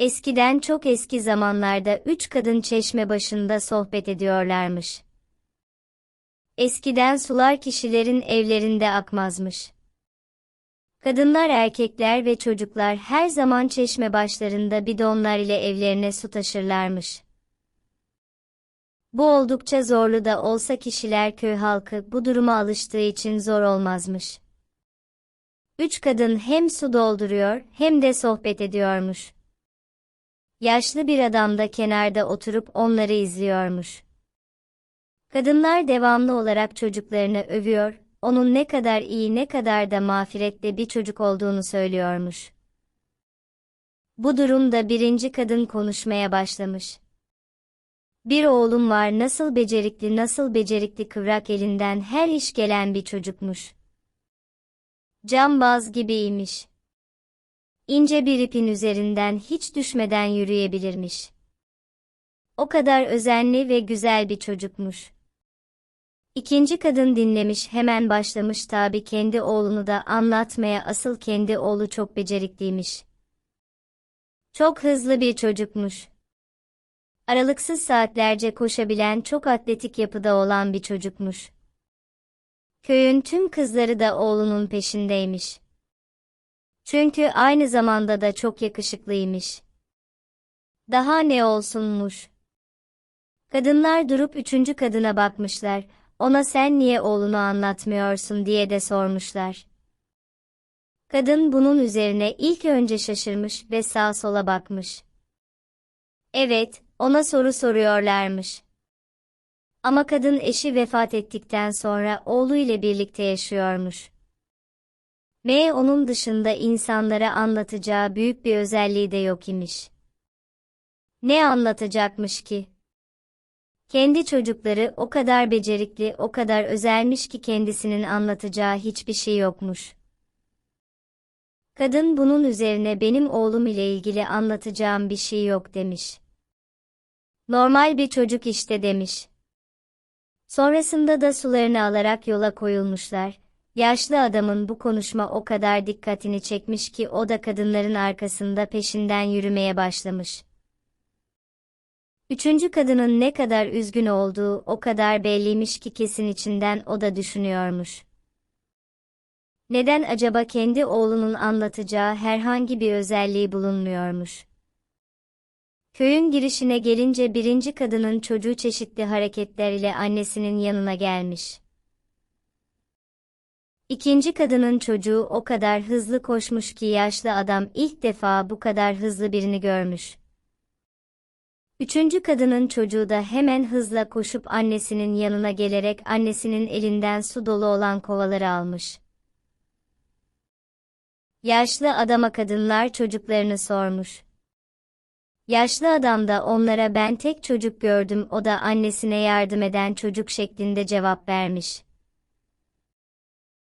Eskiden çok eski zamanlarda üç kadın çeşme başında sohbet ediyorlarmış. Eskiden sular kişilerin evlerinde akmazmış. Kadınlar, erkekler ve çocuklar her zaman çeşme başlarında bidonlar ile evlerine su taşırlarmış. Bu oldukça zorlu da olsa kişiler köy halkı bu duruma alıştığı için zor olmazmış. Üç kadın hem su dolduruyor hem de sohbet ediyormuş. Yaşlı bir adam da kenarda oturup onları izliyormuş. Kadınlar devamlı olarak çocuklarını övüyor, onun ne kadar iyi ne kadar da mağfiretli bir çocuk olduğunu söylüyormuş. Bu durumda birinci kadın konuşmaya başlamış. Bir oğlum var nasıl becerikli nasıl becerikli kıvrak elinden her iş gelen bir çocukmuş. Cambaz gibiymiş. İnce bir ipin üzerinden hiç düşmeden yürüyebilirmiş. O kadar özenli ve güzel bir çocukmuş. İkinci kadın dinlemiş hemen başlamış tabi kendi oğlunu da anlatmaya asıl kendi oğlu çok becerikliymiş. Çok hızlı bir çocukmuş. Aralıksız saatlerce koşabilen çok atletik yapıda olan bir çocukmuş. Köyün tüm kızları da oğlunun peşindeymiş. Çünkü aynı zamanda da çok yakışıklıymış. Daha ne olsunmuş. Kadınlar durup üçüncü kadına bakmışlar, ona sen niye oğlunu anlatmıyorsun diye de sormuşlar. Kadın bunun üzerine ilk önce şaşırmış ve sağa sola bakmış. Evet, ona soru soruyorlarmış. Ama kadın eşi vefat ettikten sonra oğlu ile birlikte yaşıyormuş. Ve onun dışında insanlara anlatacağı büyük bir özelliği de yok imiş. Ne anlatacakmış ki? Kendi çocukları o kadar becerikli, o kadar özelmiş ki kendisinin anlatacağı hiçbir şey yokmuş. Kadın bunun üzerine benim oğlum ile ilgili anlatacağım bir şey yok demiş. Normal bir çocuk işte demiş. Sonrasında da sularını alarak yola koyulmuşlar. Yaşlı adamın bu konuşma o kadar dikkatini çekmiş ki o da kadınların arkasında peşinden yürümeye başlamış. Üçüncü kadının ne kadar üzgün olduğu o kadar belliymiş ki kesin içinden o da düşünüyormuş. Neden acaba kendi oğlunun anlatacağı herhangi bir özelliği bulunmuyormuş? Köyün girişine gelince birinci kadının çocuğu çeşitli hareketler ile annesinin yanına gelmiş. İkinci kadının çocuğu o kadar hızlı koşmuş ki yaşlı adam ilk defa bu kadar hızlı birini görmüş. Üçüncü kadının çocuğu da hemen hızla koşup annesinin yanına gelerek annesinin elinden su dolu olan kovaları almış. Yaşlı adama kadınlar çocuklarını sormuş. Yaşlı adam da onlara ben tek çocuk gördüm o da annesine yardım eden çocuk şeklinde cevap vermiş.